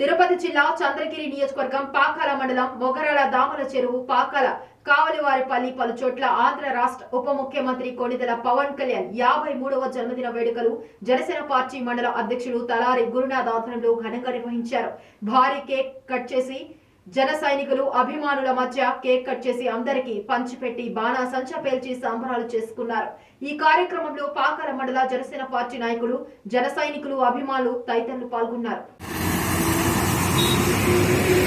తిరుపతి జిల్లా చంద్రగిరి నియోజకవర్గం పాకాల మండలం బొగరాల దామల చెరువు పాకాల కావలివారిపల్లి పలు చోట్ల ఆంధ్ర రాష్ట్ర ఉప ముఖ్యమంత్రి కొణిదల పవన్ కళ్యాణ్ యాభై మూడవ జన్మదిన వేడుకలు జనసేన పార్టీ మండల అధ్యక్షులు తలారి గురునాథ్ ఆధ్వర్యంలో ఘనంగా నిర్వహించారు. భారీ కేక్ కట్ చేసి జన సైనికులు అభిమానుల మధ్య కేక్ కట్ చేసి అందరికీ పంచిపెట్టి బాణాసంచ పేల్చి సంబరాలు చేసుకున్నారు. ఈ కార్యక్రమంలో పాకాల మండల జనసేన పార్టీ నాయకులు జన సైనికులు అభిమానులు తదితరులు పాల్గొన్నారు. ああ。